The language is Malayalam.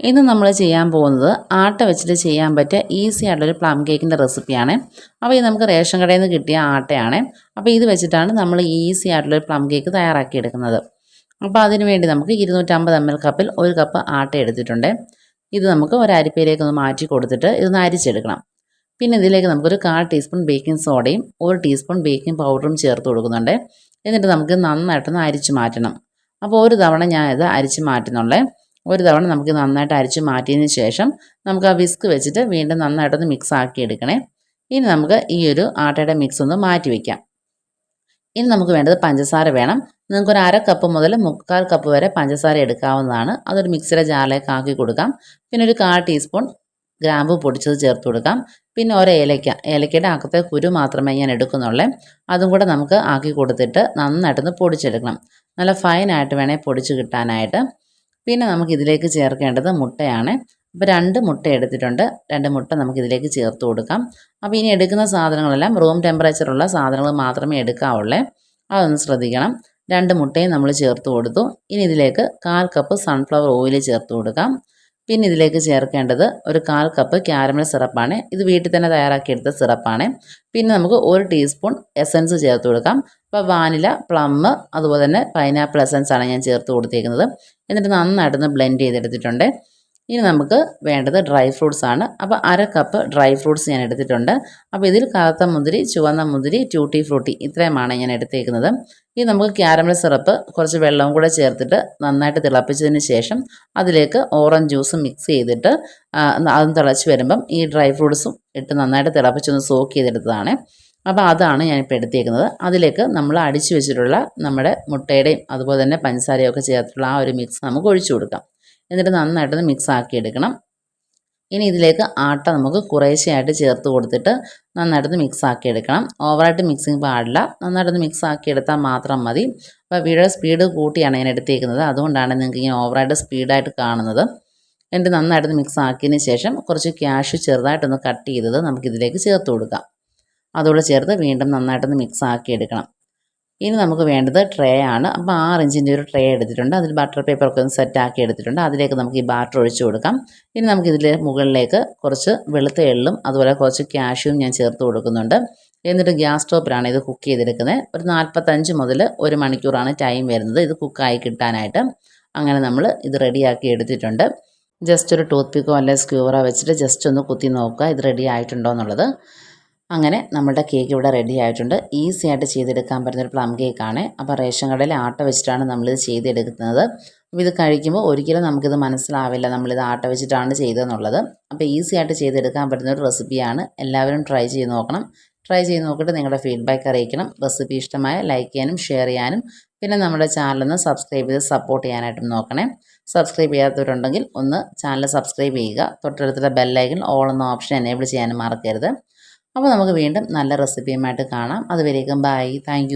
ഇന്ന് നമ്മൾ ചെയ്യാൻ പോകുന്നത് ആട്ട വെച്ചിട്ട് ചെയ്യാൻ പറ്റിയ ഈസി ആയിട്ടുള്ളൊരു പ്ലം കേക്കിന്റെ റെസിപ്പിയാണ് അപ്പോൾ ഇത് നമുക്ക് റേഷൻ കടയിൽ നിന്ന് കിട്ടിയ ആട്ടയാണ്. അപ്പോൾ ഇത് വെച്ചിട്ടാണ് നമ്മൾ ഈസി ആയിട്ടുള്ളൊരു പ്ലം കേക്ക് തയ്യാറാക്കിയെടുക്കുന്നത്. അപ്പോൾ അതിന് വേണ്ടി നമുക്ക് ഇരുന്നൂറ്റമ്പത് എം എൽ കപ്പിൽ ഒരു കപ്പ് ആട്ട എടുത്തിട്ടുണ്ട്. ഇത് നമുക്ക് ഒരു അരിപ്പയിലേക്ക് ഒന്ന് മാറ്റി കൊടുത്തിട്ട് ഇതൊന്ന് അരിച്ചെടുക്കണം. പിന്നെ ഇതിലേക്ക് നമുക്കൊരു കാൽ ടീസ്പൂൺ ബേക്കിംഗ് സോഡയും ഒരു ടീസ്പൂൺ ബേക്കിംഗ് പൗഡറും ചേർത്ത് കൊടുക്കുന്നുണ്ട്. എന്നിട്ട് നമുക്ക് നന്നായിട്ടൊന്ന് അരിച്ച് മാറ്റണം. അപ്പോൾ ഒരു തവണ ഞാനിത് അരിച്ച് മാറ്റുന്നുള്ളേ ഒരു തവണ നമുക്ക് നന്നായിട്ട് അരിച്ച് മാറ്റിയതിന് ശേഷം നമുക്ക് ആ വിസ്ക് വെച്ചിട്ട് വീണ്ടും നന്നായിട്ടൊന്ന് മിക്സ് ആക്കി എടുക്കണേ. ഇനി നമുക്ക് ഈ ഒരു ആട്ടയുടെ മിക്സ് ഒന്ന് മാറ്റി വയ്ക്കാം ഇനി നമുക്ക് വേണ്ടത് പഞ്ചസാര വേണം. നിങ്ങൾക്കൊരു അര കപ്പ് മുതൽ മുക്കാൽ കപ്പ് വരെ പഞ്ചസാര എടുക്കാവുന്നതാണ്. അതൊരു മിക്സിയുടെ ജാറിലേക്ക് ആക്കി കൊടുക്കാം. പിന്നെ ഒരു കാൽ ടീസ്പൂൺ ഗ്രാമ്പു പൊടിച്ചത് ചേർത്ത് കൊടുക്കാം. പിന്നെ ഒരു ഏലയ്ക്ക ഏലക്കയുടെ അകത്തെ കുരു മാത്രമേ ഞാൻ എടുക്കുന്നുള്ളേ. അതും കൂടെ നമുക്ക് ആക്കി കൊടുത്തിട്ട് നന്നായിട്ടൊന്ന് പൊടിച്ചെടുക്കണം. നല്ല ഫൈനായിട്ട് വേണേൽ പൊടിച്ച് കിട്ടാനായിട്ട്. പിന്നെ നമുക്ക് ഇതിലേക്ക് ചേർക്കേണ്ടത് മുട്ടയാണ്. അപ്പോൾ രണ്ട് മുട്ട എടുത്തിട്ടുണ്ട്. രണ്ട് മുട്ട നമുക്ക് ഇതിലേക്ക് ചേർത്ത് കൊടുക്കാം. അപ്പോൾ ഇനി എടുക്കുന്ന സാധനങ്ങളെല്ലാം റൂം ടെമ്പറേച്ചറുള്ള സാധനങ്ങൾ മാത്രമേ എടുക്കാവുള്ളേ. അതൊന്ന് ശ്രദ്ധിക്കണം. രണ്ട് മുട്ടയും നമ്മൾ ചേർത്ത് കൊടുത്തു. ഇനി ഇതിലേക്ക് കാൽ കപ്പ് സൺഫ്ലവർ ഓയിൽ ചേർത്ത് കൊടുക്കാം. പിന്നെ ഇതിലേക്ക് ചേർക്കേണ്ടത് ഒരു കാൽ കപ്പ് ക്യാരമൽ സിറപ്പാണ് ഇത് വീട്ടിൽ തന്നെ തയ്യാറാക്കിയെടുത്ത സിറപ്പാണ് പിന്നെ നമുക്ക് ഒരു ടീസ്പൂൺ എസൻസ് ചേർത്ത് കൊടുക്കാം. അപ്പോൾ വാനില പ്ലം അതുപോലെ തന്നെ പൈനാപ്പിൾ എസൻസ് ആണ് ഞാൻ ചേർത്ത് കൊടുത്തേക്കുന്നത്. എന്നിട്ട് നന്നായിട്ടൊന്ന് ബ്ലെൻഡ് ചെയ്തെടുത്തിട്ടുണ്ട്. ഇനി നമുക്ക് വേണ്ടത് ഡ്രൈ ഫ്രൂട്ട്സ് ആണ്. അപ്പോൾ അര കപ്പ് ഡ്രൈ ഫ്രൂട്ട്സ് ഞാൻ എടുത്തിട്ടുണ്ട്. അപ്പോൾ ഇതിൽ കറുത്ത മുന്തിരി ചുവന്ന മുന്തിരി ട്യൂട്ടി ഫ്രൂട്ടി ഇത്രയുമാണ് ഞാൻ എടുത്തേക്കുന്നത്. ഇനി നമുക്ക് ക്യാരമൽ സിറപ്പ് കുറച്ച് വെള്ളവും കൂടെ ചേർത്തിട്ട് നന്നായിട്ട് തിളപ്പിച്ചതിന് ശേഷം അതിലേക്ക് ഓറഞ്ച് ജ്യൂസ് മിക്സ് ചെയ്തിട്ട് അതും തിളച്ച് വരുമ്പം ഈ ഡ്രൈ ഫ്രൂട്ട്സും ഇട്ട് നന്നായിട്ട് തിളപ്പിച്ചൊന്ന് സോക്ക് ചെയ്തെടുത്തതാണ്. അപ്പോൾ അതാണ് ഞാനിപ്പോൾ എടുത്തേക്കുന്നത്. അതിലേക്ക് നമ്മൾ അടിച്ചു വെച്ചിട്ടുള്ള നമ്മുടെ മുട്ടയുടെയും അതുപോലെ തന്നെ പഞ്ചസാരയും ഒക്കെ ചേർത്തിട്ടുള്ള ആ ഒരു മിക്സ് നമുക്ക് ഒഴിച്ചു കൊടുക്കാം. എന്നിട്ട് നന്നായിട്ടൊന്ന് മിക്സ് ആക്കി എടുക്കണം ഇനി ഇതിലേക്ക് ആട്ട നമുക്ക് കുറേശ്ശെയായിട്ട് ചേർത്ത് കൊടുത്തിട്ട് നന്നായിട്ടൊന്ന് മിക്സ് ആക്കി എടുക്കണം ഓവറായിട്ട് മിക്സിങ് പാടില്ല. നന്നായിട്ടൊന്ന് മിക്സ് ആക്കി എടുത്താൽ മാത്രം മതി. അപ്പോൾ വീഡിയോ സ്പീഡ് കൂട്ടിയാണ് ഞാൻ എടുത്തേക്കുന്നത്. അതുകൊണ്ടാണ് നിങ്ങൾക്ക് ഇങ്ങനെ ഓവറായിട്ട് സ്പീഡായിട്ട് കാണുന്നത്. എന്നിട്ട് നന്നായിട്ടൊന്ന് മിക്സ് ആക്കിയതിന് ശേഷം കുറച്ച് ക്യാഷ് ചെറുതായിട്ടൊന്ന് കട്ട് ചെയ്തത് നമുക്കിതിലേക്ക് ചേർത്ത് കൊടുക്കാം. അതോടെ ചേർത്ത് വീണ്ടും നന്നായിട്ടൊന്ന് മിക്സ് ആക്കി എടുക്കണം ഇനി നമുക്ക് വേണ്ടത് ട്രേ ആണ്. അപ്പോൾ ആറ് ഇഞ്ചിന്റെ ഒരു ട്രേ എടുത്തിട്ടുണ്ട്. അതിൽ ബട്ടർ പേപ്പറൊക്കെ ഒന്ന് സെറ്റാക്കി എടുത്തിട്ടുണ്ട്. അതിലേക്ക് നമുക്ക് ഈ ബാറ്റർ ഒഴിച്ചു കൊടുക്കാം. ഇനി നമുക്കിതിൽ മുകളിലേക്ക് കുറച്ച് വെളുത്ത എള്ളും അതുപോലെ കുറച്ച് ക്യാഷ്യൂം ഞാൻ ചേർത്ത് കൊടുക്കുന്നുണ്ട്. എന്നിട്ട് ഗ്യാസ് സ്റ്റോപ്പിലാണ് ഇത് കുക്ക് ചെയ്തെടുക്കുന്നത്. ഒരു നാൽപ്പത്തഞ്ച് മുതൽ ഒരു മണിക്കൂറാണ് ടൈം വരുന്നത് ഇത് കുക്കായി കിട്ടാനായിട്ട്. അങ്ങനെ നമ്മൾ ഇത് റെഡിയാക്കി എടുത്തിട്ടുണ്ട്. ജസ്റ്റ് ഒരു ടൂത്ത് പിക്കോ അല്ലെങ്കിൽ സ്ക്യൂറോ വെച്ചിട്ട് ജസ്റ്റ് ഒന്ന് കുത്തി നോക്കുക. ഇത് റെഡി ആയിട്ടുണ്ടോ എന്നുള്ളത്. അങ്ങനെ നമ്മുടെ കേക്ക് ഇവിടെ റെഡി ആയിട്ടുണ്ട്. ഈസി ആയിട്ട് ചെയ്തെടുക്കാൻ പറ്റുന്നൊരു പ്ലം കേക്കാണ് അപ്പോൾ റേഷൻ കടയിൽ ആട്ട വെച്ചിട്ടാണ് നമ്മളിത് ചെയ്തെടുക്കുന്നത്. അപ്പോൾ ഇത് കഴിക്കുമ്പോൾ ഒരിക്കലും നമുക്കിത് മനസ്സിലാവില്ല. നമ്മളിത് ആട്ട വെച്ചിട്ടാണ് ചെയ്തതെന്നുള്ളത്. അപ്പോൾ ഈസി ആയിട്ട് ചെയ്തെടുക്കാൻ പറ്റുന്ന ഒരു റെസിപ്പിയാണ് എല്ലാവരും ട്രൈ ചെയ്ത് നോക്കണം. ട്രൈ ചെയ്ത് നോക്കിയിട്ട് നിങ്ങളുടെ ഫീഡ്ബാക്ക് അറിയിക്കണം. റെസിപ്പി ഇഷ്ടമായ ലൈക്ക് ചെയ്യാനും ഷെയർ ചെയ്യാനും. പിന്നെ നമ്മുടെ ചാനലൊന്ന് സബ്സ്ക്രൈബ് ചെയ്ത് സപ്പോർട്ട് ചെയ്യാനായിട്ടും നോക്കണേ. സബ്സ്ക്രൈബ് ചെയ്യാത്തവരുണ്ടെങ്കിൽ ഒന്ന് ചാനൽ സബ്സ്ക്രൈബ് ചെയ്യുക. തൊട്ടടുത്തുള്ള ബെല്ലൈക്കൻ ഓൾ എന്ന ഓപ്ഷൻ എനേബിൾ ചെയ്യാനും മറക്കരുത്. അപ്പോൾ നമുക്ക് വീണ്ടും നല്ല റെസിപ്പിയുമായിട്ട് കാണാം. അതുവരേക്കും ബൈ താങ്ക്